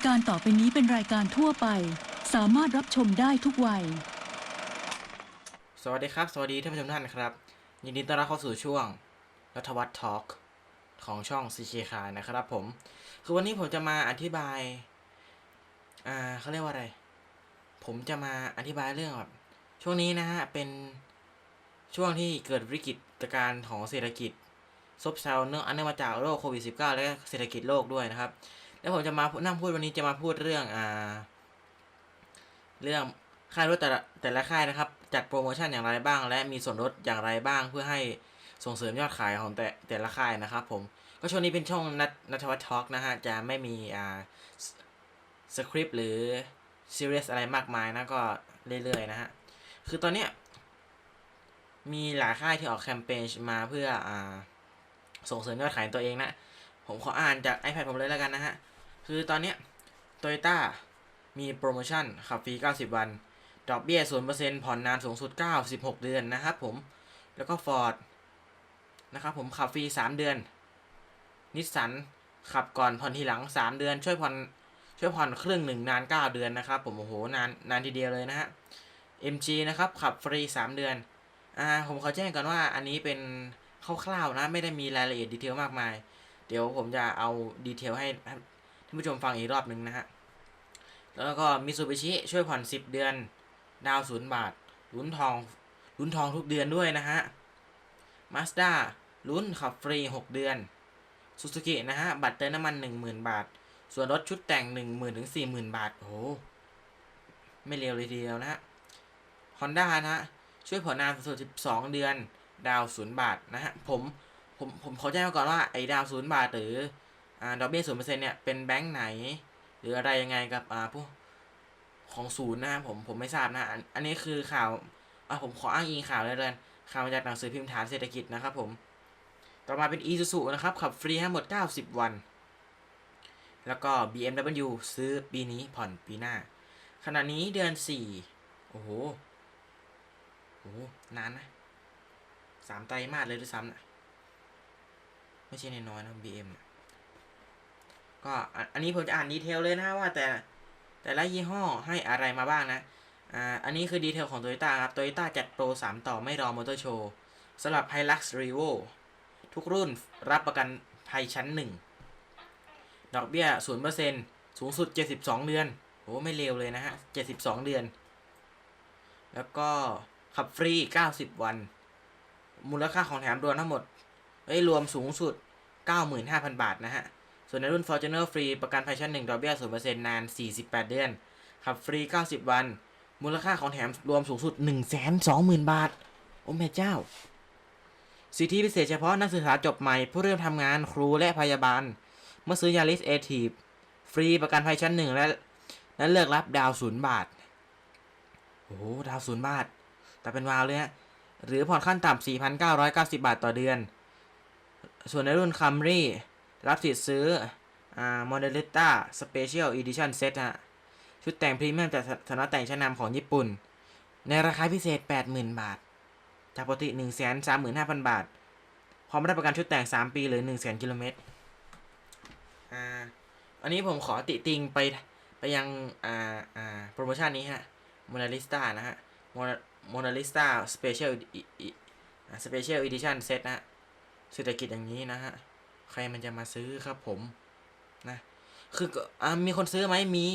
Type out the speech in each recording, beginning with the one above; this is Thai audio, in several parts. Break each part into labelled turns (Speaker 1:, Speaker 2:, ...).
Speaker 1: ายการต่อไปนี้เป็นรายการทั่วไป สามารถรับชมได้ทุกวัย
Speaker 2: สวัสดีครับ สวัสดีท่านผู้ชมทุกท่านครับ ยินดีต้อนรับเข้าสู่ช่วงรัฐวัฒน์ทอล์กของช่อง CK คานะครับผม คือวันนี้ผมจะมาอธิบาย อ่าเขาเรียกว่าอะไร ผมจะมาอธิบายเรื่องแบบช่วงนี้นะฮะ เป็นช่วงที่เกิดวิกฤตการณ์ของเศรษฐกิจซบเซาเนื่องอันเนื่องมาจากโรคโควิด -19 และเศรษฐกิจโลกด้วยนะครับ แล้วผมจะมานั่งพูดวันนี้จะมาพูดเรื่องอ่า เรื่องค่ายรถแต่ละแต่ละค่ายนะครับ จัดโปรโมชั่นอย่างไรบ้าง และมีส่วนลดอย่างไรบ้าง เพื่อให้ส่งเสริมยอดขายของแต่แต่ละค่ายนะครับ ผมก็ช่วงนี้เป็นช่องนัทนัทวัฒน์ทอล์กนะฮะจะไม่มีอ่าสคริปต์หรือซีรีส์อะไรมากมายนะก็เรื่อยๆนะฮะคือตอนเนี้ยมีหลายค่ายที่ออกแคมเปญมาเพื่ออ่าส่งเสริมยอดขายตัวเองนะ ผมขออ่านจาก iPad ผมเลยแล้วกันนะฮะ คือตอนเนี้ยโตโยต้ามีโปรโมชั่นขับฟรี 90 วัน ดอกเบี้ย 0%ผ่อนนานสูงสุด 96 เดือนนะครับผม แล้วก็ Ford นะครับผมขับฟรี 3 เดือน นิสสันขับก่อนผ่อนทีหลัง 3 เดือน ช่วยผ่อนช่วยผ่อนครึ่งหนึ่งนาน 9 เดือนนะครับผม โอ้โห นานนานทีเดียวเลยนะฮะ MG นะครับ ขับฟรี 3 เดือน อ่า ผมขอแจ้งก่อนว่าอันนี้เป็นคร่าวๆนะ ไม่ได้มีรายละเอียดดีเทลมากมาย เดี๋ยวผมจะเอาดีเทลให้านผู้ชมฟังอีกรอบหนึ่งนะฮะ แล้วก็มิซูบิชิช่วยผ่อน10เดือน ดาวศูนย์บาท ลุ้นทอง ลุ้นทองทุกเดือนด้วยนะฮะมาสด้าลุ้นขับฟรี 6 เดือนซูซูกินะฮะ บัตรเติมน้ำมัน 10,000 บาท ส่วนรถชุดแต่ง 10,000ถึง40,000 บาท โอ้โหไม่เร็วเลยทีเดียวนะฮะฮอนด้านะฮะ ช่วยผ่อนนานสูงสุด12 เดือน ดาวศูนย์บาทนะฮะ ผม ผม ผมขอแจ้งไว้ก่อนว่า ไอ้ดาวศูนย์บาทหรือ ดอกเบี้ยศูนย์เปอร์เซ็นต์เนี่ยเป็นแบงค์ไหน หรืออะไรยังไงกับอ่าผู้ของศูนย์นะครับผมผมไม่ทราบนะอันนี้คือข่าวอ่าผมขออ้างอิงข่าวเลยเลยข่าวมาจากหนังสือพิมพ์ฐานเศรษฐกิจนะครับผมต่อมาเป็น Isuzu นะครับขับฟรีทั้งหมด 90 วัน แล้วก็ BMW ซื้อปีนี้ผ่อนปีหน้า ขณะนี้เดือน 4 โอ้โหโอ้โหนานนะสามไตรมาสเลยด้วยซ้ำนะไม่ใช่น้อยนะ BM อะ ก็อันนนี้ผมจะอ่านดีเทลเลยนะว่าแต่แต่ละยี่ห้อให้อะไรมาบ้างนะอ่าอันนี้คือดีเทลของ Toyota ครับ Toyota จัดโปร 3 ต่อไม่รอมอเตอร์โชว์สำหรับ Hilux Revo ทุกรุ่นรับประกันภัยชั้น 1 ดอกเบี้ย 0%สูงสุด 72 เดือนโอ้ไม่เลวเลยนะฮะ 72 เดือน แล้วก็ขับฟรี 90 วัน มูลค่าของแถมรวมทั้งหมดเอ้ยรวมสูงสุด 95,000 บาทนะฮะ ส่วนในรุ่น Fortuner ฟรีประกันภัยชั้น1ดอกเบี้ย0%นาน 48 เดือน ขับฟรี 90 วัน มูลค่าของแถมรวมสูงสุด 120,000 บาท โอ้แม่เจ้า สิทธิพิเศษเฉพาะนักศึกษาจบใหม่ ผู้เริ่มทำงานครูและพยาบาล เมื่อซื้อยาริสเอทีฟฟรีประกันภัยชั้นหนึ่งและและเลือกรับดาวศูนย์บาท โอ้ดาวศูนย์บาท แต่เป็นวาวเลยฮะหรือผ่อนขั้นต่ำ4,990 บาทต่อเดือน ส่วนในรุ่นคัมรี่ รับสิทธิ์ซื้ออ่าโมเดลิต้าสเปเชียลอีดิชั่นเซตฮะชุดแต่งพรีเมียมจากสำนักแต่งชั้นนำของญี่ปุ่น ในราคาพิเศษ 80,000 บาท จากปกติ 135,000 บาท พร้อมรับประกันชุดแต่ง 3 ปีหรือ 100,000กิโลเมตรอ่าอันนี้ผมขอติติงไปไปยังอ่าอ่าโปรโมชั่นนี้ฮะโมเดลิสตานะฮะโมเดลิสตาสเปเชียลสเปเชียลอีดิชั่นเซตนะฮะเศรษฐกิจอย่างนี้นะฮะ ใครมันจะมาซื้อครับผมนะคืออ่ามีคนซื้อไหมมี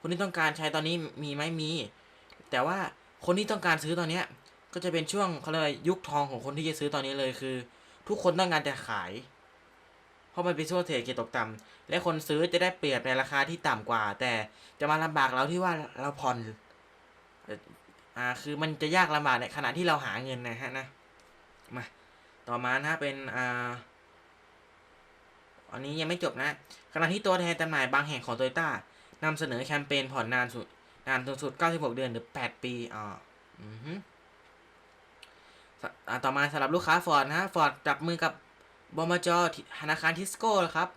Speaker 2: คนที่ต้องการใช้ตอนนี้มีไหมมี แต่ว่าคนที่ต้องการซื้อตอนเนี้ย ก็จะเป็นช่วงเขาเรียกยุคทองของคนที่จะซื้อตอนนี้เลยคือ ทุกคนต้องการจะขาย เพราะมันเป็นช่วงเศรษฐกิจตกต่ำและคนซื้อจะได้เปรียบในราคาที่ต่ำกว่า แต่จะมาลำบากเราที่ว่าเราผ่อนอ่าคือมันจะยากลำบากในขณะที่เราหาเงินนะฮะนะมาต่อมานะเป็นอ่า อันนี้ยังไม่จบนะขณะที่ตัวแทนจำหน่ายบางแห่งของโตโยต้านำเสนอแคมเปญผ่อนนานสุดนานสูงสุด 96 เดือนหรือ 8 ปีอ่าอือฮึสอ่าต่อมาสำหรับลูกค้าฟอร์ดนะฮะฟอร์ดจับมือกับบอมจอธนาคารทิสโก้นะครับ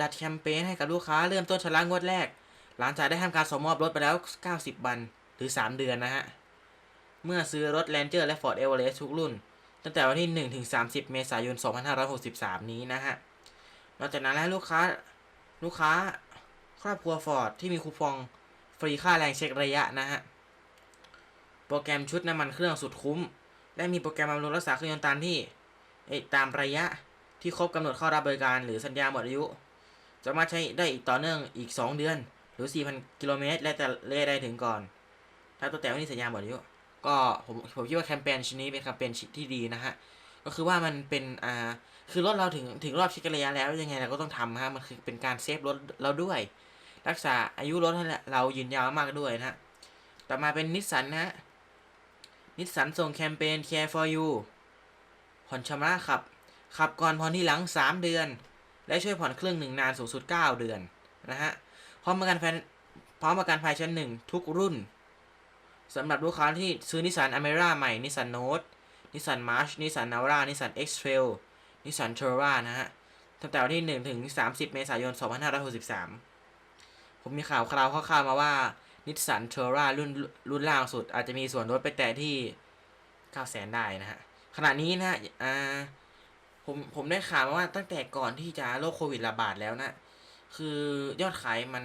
Speaker 2: จัดแคมเปญให้กับลูกค้าเริ่มต้นชำระงวดแรก หลังจากได้ทำการส่งมอบรถไปแล้ว 90 วันหรือ 3 เดือนนะฮะ เมื่อซื้อรถ Ranger และ Ford Everest ทุกรุ่น ตั้งแต่วันที่1ถึง30 เมษายน 2563 นี้นะฮะ นอกจากนั้นแล้วลูกค้าลูกค้าครอบครัวฟอร์ดที่มีคูปองฟรีค่าแรงเช็คระยะนะฮะ โปรแกรมชุดน้ำมันเครื่องสุดคุ้ม และมีโปรแกรมบำรุงรักษาเครื่องยนต์ตามที่ตามระยะที่ครบกำหนดเข้ารับบริการหรือสัญญาหมดอายุสามาใช้ได้อีกต่อเนื่องอีก 2 เดือน หรือ 4,000 กิโลเมตร และจะเล่ได้ถึงก่อน ถ้าตัวแต่ว่านี่สัญญาหมดอายุ ก็ผมผมคิดว่าแคมเปญชิ้นนี้เป็นแคมเปญที่ดีนะฮะ ก็คือว่ามันเป็นอ่า คือรถเราถึงถึงรอบช็คระยะแล้วยังไงเราก็ต้องทำฮะมันคือเป็นการเซฟรถเราด้วย รักษาอายุรถให้เรายืนยาวมากด้วยนะต่อมาเป็นนิสสันนะฮะนิสสันส่งแคมเปญ Care for You ผ่อนชำระขับ ขับก่อนผ่อนที่หลัง 3 เดือน และช่วยผ่อนครึ่งหนึ่งนานสูงสุด 9 เดือนนะฮะพร้อมประกันแฟนพร้อมประกันภัยชั้นหนึ่งทุกรุ่นสำหรับลูกค้าที่ซื้อนิสสันอเมร่าใหม่นิสสันโนตนิสสันมาร์ชนิสสันนาวรานิสสันเอ็กซ์เทรล นิสสันเทอร่านะฮะตั้งแต่วันที่ 1 ถึง 30 เมษายน 2563 ผมมีข่าวคราวคร่าวๆมาว่านิสสันเทอร่ารุ่นรุ่นล่างสุด อาจจะมีส่วนลดไปแต่ที่900,000ได้นะฮะ ขณะนี้นะอ่าผมผมได้ข่าวมาว่าตั้งแต่ก่อนที่จะโรคโควิดระบาดแล้วนะ คือยอดขายมัน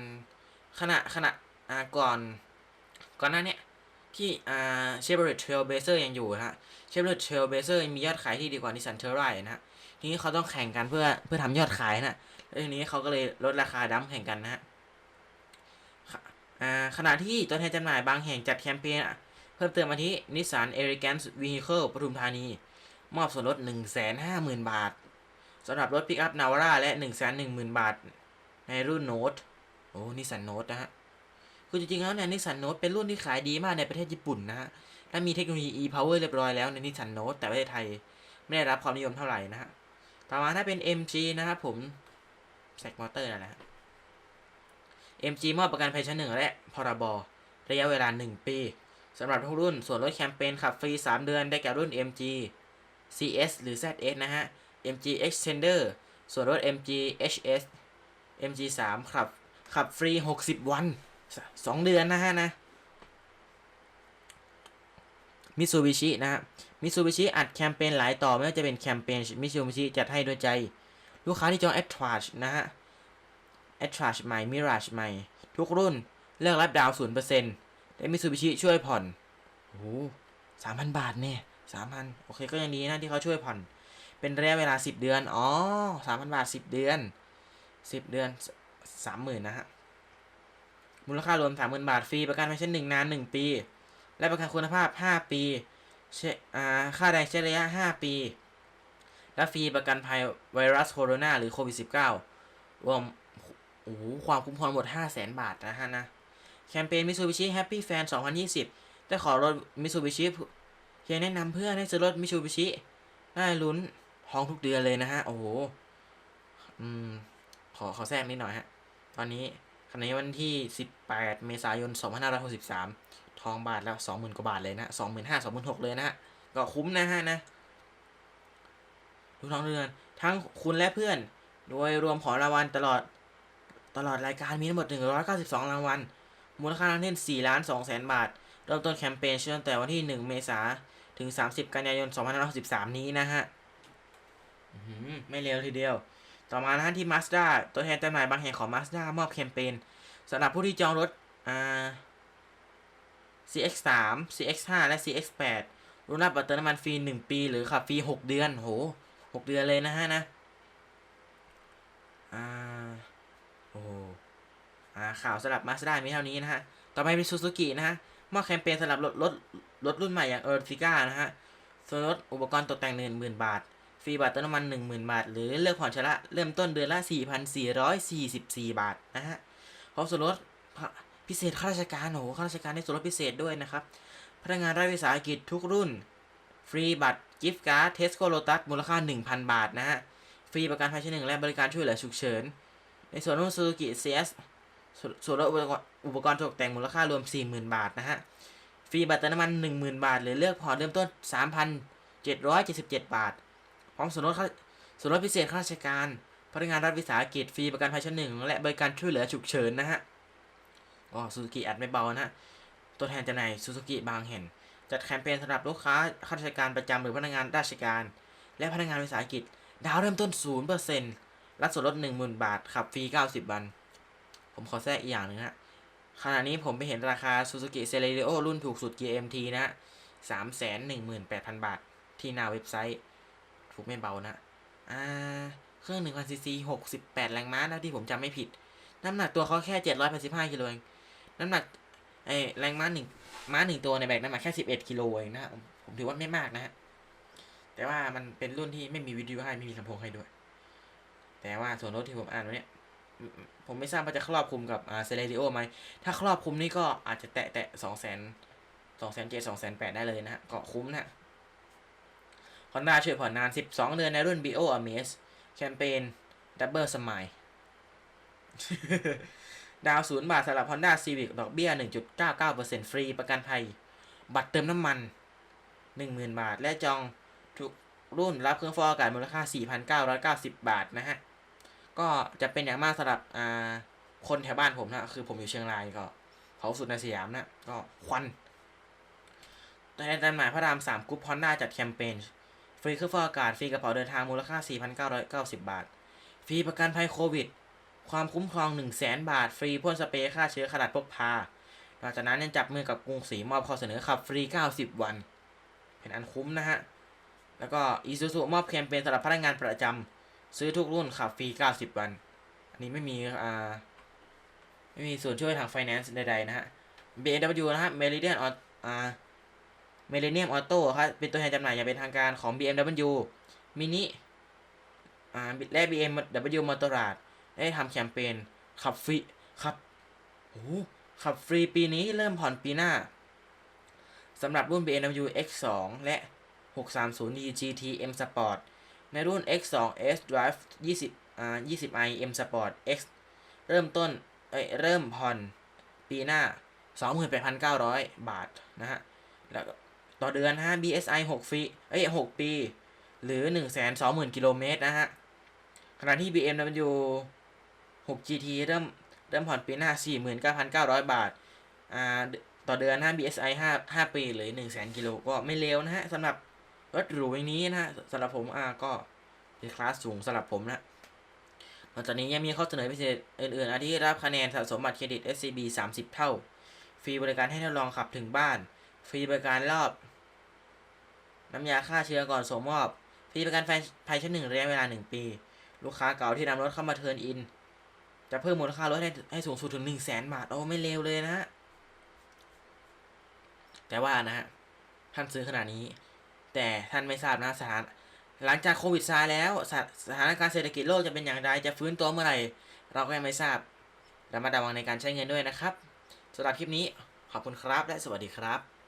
Speaker 2: ขณะขณะอ่าก่อนก่อนหน้าเนี้ยที่อ่าเชฟโรเลตเทรลเบเซอร์ยังอยู่นะฮะเชฟโรเลตเทรลเบเซอร์มียอดขายที่ดีกว่านิสสันเทอร์ไรนะฮะ ทีนี้เขาต้องแข่งกันเพื่อเพื่อทำยอดขายนะแล้วทีนี้เขาก็เลยลดราคาดั้มแข่งกันนะฮะขณะที่ตัวแทนจำหน่ายบางแห่งจัดแคมเปญเพิ่มเติมมาที่นิสสันเอริแกนส์วีเคิลปทุมธานี มอบส่วนลด 150,000 บาทสำหรับรถปิกอัพนาวาร่าและ 110,000 บาท ในรุ่นโน้ตโอ้นิสสันโน้ตนะฮะคือจริงๆแล้วเนี่ยนิสสันโน้ตเป็นรุ่นที่ขายดีมากในประเทศญี่ปุ่นนะฮะและมีเทคโนโลยี e-power เรียบร้อยแล้วในนิสสันโน้ตแต่ประเทศไทย ไม่ได้รับความนิยมเท่าไหร่นะฮะ ต่อมาถ้าเป็น MG นะครับผมแซกมอเตอร์นั่นแหละฮะ MG มอบประกันภัยชั้นหนึ่งและพรบระยะเวลา 1 ปีสำหรับทุกรุ่นส่วนลดแคมเปญขับฟรี 3 เดือนได้แก่รุ่น MG CS หรือ ZS นะฮะ MG Extender ส่วนลด MG HS MG 3ขับขับฟรี 60 วัน 2 เดือนนะฮะนะ มิซูบิชินะฮะมิซูบิชิอัดแคมเปญหลายต่อไม่ว่าจะเป็นแคมเปญมิซูบิชิจัดให้ด้วยใจ ลูกค้าที่จอง a t r a s h นะฮะ a t r a s h ใหม่ Mirage ใหม่ ทุกรุ่นเลือกรับดาวน์0%และมิซูบิชิช่วยผ่อนโอ้โหสามพันบาทเนี่ยสามพันโอเคก็ยังดีนะที่เขาช่วยผ่อน เป็นระยะเวลาสิบเดือน อ๋อสามพันบาทสิบเดือนสิบเดือนสามหมื่นนะฮะ มูลค่ารวมสามหมื่นบาท ฟรีประกันไว้เช่นหนึ่งนานหนึ่งปี และประกันคุณภาพห้าปีค่าค่าแรงใช้ระยะห้าปี และฟรีประกันภัยไวรัสโคโรนาหรือโควิด -19 รวมโอ้โหความคุ้มครองหมดห้าแสนบาทนะฮะนะ แคมเปญ Mitsubishi Happy Fan 2020 ได้ขอรถ Mitsubishi เพียงแนะนำเพื่อนให้ซื้อรถ Mitsubishi ได้ลุ้นทองทุกเดือนเลยนะฮะ โอ้โห อืม ขอขอแทรกนิดหน่อยฮะ ตอนนี้ขณะนี้วันที่ 18 เมษายน 2563 ทองบาทแล้ว20,000กว่าบาทเลยนะ25,000 26,000เลยนะก็คุ้มนะฮะนะทุกท้องเดือนทั้งคุณและเพื่อน โดยรวมของรางวัลตลอดตลอดรายการมีทั้งหมด 192 รางวัล มูลค่าทั้งสิ้น4ล้าน2แสนบาท เริ่มต้นแคมเปญตั้งแต่วันที่ 1 เมษาถึง 30 กันยายน 2563 นี้นะฮะหือไม่เร็วทีเดียว ต่อมานะฮะที่ Mazda ตัวแทนจำหน่ายบางแห่งของ Mazda มอบแคมเปญสำหรับผู้ที่จองรถอ่า CX3 CX5 และ CX8 รุ่นรับบัตรเติมน้ำมันฟรี 1 ปี หรือขับฟรี 6 เดือน โห 6 เดือนเลยนะฮะนะ อ่า โอ้อ่า ข่าวสำหรับ Mazda มีเท่านี้นะฮะ ต่อไปเป็น Suzuki นะฮะมอบแคมเปญสำหรับรถรถรถรุ่นใหม่อย่าง Ertiga นะฮะ ส่วนลดอุปกรณ์ตกแต่ง1 0,000บาท ฟรีบัตรเติมน้ำมัน 10,000 บาท หรือเลือกผ่อนชำระเริ่มต้นเดือนละ 4,444 บาทนะฮะพร้อมส่วนลด พิเศษข้าราชการโอ้โหข้าราชการได้ส่วนลดพิเศษด้วยนะครับ พนักงานรัฐวิสาหกิจทุกรุ่น ฟรีบัตรกิฟต์การ์ดเทสโกโลตัสมูลค่า 1,000 บาทนะฮะ ฟรีประกันภัยชั้นหนึ่งและบริการช่วยเหลือฉุกเฉิน ในส่วนของ Suzuki CS ส่วนส่วนลดอุปกรณ์อุปกรณ์ตกแต่งมูลค่ารวม 40,000 บาทนะฮะ ฟรีบัตรเติมน้ำมัน 10,000 บาท หรือเลือกผ่อนเริ่มต้น 3,777 บาท พร้อมส่วนลดส่วนลดพิเศษข้าราชการ พนักงานรัฐวิสาหกิจ ฟรีประกันภัยชั้นหนึ่งและบริการช่วยเหลือฉุกเฉินนะฮะ อ๋อซูซูกิอัดไม่เบานะ ตัวแทนจำหน่ายซูซูกิบางแห่งจัดแคมเปญสำหรับลูกค้าข้าราชการประจำหรือพนักงานราชการ และพนักงานวิสาหกิจ ดาวเริ่มต้น 0%รับส่วนลด 10,000 บาท ขับฟรี 90 วัน ผมขอแทรกอีกอย่างหนึ่งฮะขณะนี้ผมไปเห็นราคา Suzuki Celerio รุ่นถูกสุด GMT นะฮะสามแสนหนึ่งหมื่นแปดพันบาท ที่หน้าเว็บไซต์ ถูกไม่เบานะ อ่า เครื่องหนึ่งพันซีซีหกสิบแปดแรงม้านะที่ผมจำไม่ผิด น้ำหนักตัวเขาแค่เจ็ดร้อยแปดสิบห้ากิโลเอง น้ำหนักไอแรงม้าหนึ่งม้าหนึ่งตัวในแบกน้ำหนักแค่สิบเอ็ดกิโลเองนะฮะผมถือว่าไม่มากนะฮะแต่ว่ามันเป็นรุ่นที่ไม่มีวิดีโอให้ไม่มีลำโพงให้ด้วย แต่ว่าส่วนรถที่ผมอ่านว้เนี่ยอืมผมไม่ทราบว่าจะครอบคลุมกับอ่าเซเลริโอไหมถ้าครอบคลุมนี่ก็อาจจะแตะแตะสองแสนสองแสนเจ็ดสองแสนแปดได้เลยนะฮะก็คุ้มนะฮอนด้าช่วยผ่อนนาน 12 เดือนในรุ่น BO Amaze แคมเปญ Double Smile ดาวศูนย์บาทสำหรับ Honda Civic ดอกเบี้ย 1.99%ฟรีประกันภัย บัตรเติมน้ำมัน 10,000 บาท และจองทุกรุ่นรับเครื่องฟอกอากาศมูลค่า 4,990 บาทนะฮะ ก็จะเป็นอย่างมากสำหรับอ่าคนแถวบ้านผมนะ คือผมอยู่เชียงรายก็เผาสุดในสยามนะ ก็ควันในจำหน่ายพระราม 3กรุ๊ปฮอนด้าจัดแคมเปญฟรีเครื่องฟอกอากาศ ฟรีกระเป๋าเดินทางมูลค่า 4,990 บาท ฟรีประกันภัยโควิด ความคุ้มครอง 1 0 0 0 0 0 บาท ฟรีพ่นสเปรย์ฆ่าเชื้อขนาดพกพานอกจากนั้นยังจับมือกับกรุงศรีมอบข้อเสนอขับฟรี 90 วัน เป็นอันคุ้มนะฮะ แล้วก็อีซูซูมอบแคมเปญสำหรับพนักงานประจำซื้อทุกรุ่นขับฟรี 90 วัน อันนี้ไม่มีอ่าไม่มีส่วนช่วยทางไฟแนนซ์ใดๆนะฮะ BMW นะฮะ Meridian ออ่าเมเลเนียมออโต้ครับเป็นตัวแทนจำหน่ายอย่างเป็นทางการของ BMW Mini อ่าและ BMW Motorrad ได้ทำแคมเปญขับฟรีขับโอ้ขับฟรีปีนี้เริ่มผ่อนปีหน้าสำหรับรุ่น BMW X2 และ 630D GT M Sport ในรุ่น X2 S Drive 20อ่า 20i M Sport X เริ่มต้นเอ้ยเริ่มผ่อนปีหน้า 28,900 บาทนะฮะ แล้วต่อเดือนฮะ BSI 6ฟรีเอ้ย6ปี หรือ 120,000กิโลเมตรนะฮะ ขณะที่ BMW 6 GT เริ่มเริ่มผ่อนปีหน้า 49,900 บาทอ่าต่อเดือนนะ BSI 5 5 ปีหรือ 100,000 กิโลก็ไม่เลวนะฮะสำหรับรถหรูอย่างนี้นะฮะสำหรับผมอ่าก็เป็นคลาสสูงสำหรับผมนะนอกจากนี้ยังมีข้อเสนอพิเศษอื่นๆอาทิรับคะแนนสะสมบัตรเครดิต SCB 30 เท่า ฟรีบริการให้ทดลองขับถึงบ้าน ฟรีบริการรอบ น้ำยาฆ่าเชื้อก่อนส่งมอบ ฟรีประกันภัยชั้นหนึ่งระยะเวลาหนึ่งปี ลูกค้าเก่าที่นำรถเข้ามาเทิร์นอิน จะเพิ่มมูลค่ารถให้ให้สูงสุดถึงหนึ่งแสนบาทโอ้ไม่เลวเลยนะฮะแต่ว่านะฮะท่านซื้อขนาดนี้ แต่ท่านไม่ทราบนะสถานหลังจากโควิดซาแล้วสถสถานการณ์เศรษฐกิจโลกจะเป็นอย่างไรจะฟื้นตัวเมื่อไหร่ เราก็ยังไม่ทราบระมัดระวังในการใช้เงินด้วยนะครับสำหรับคลิปนี้ขอบคุณครับและสวัสดีครับ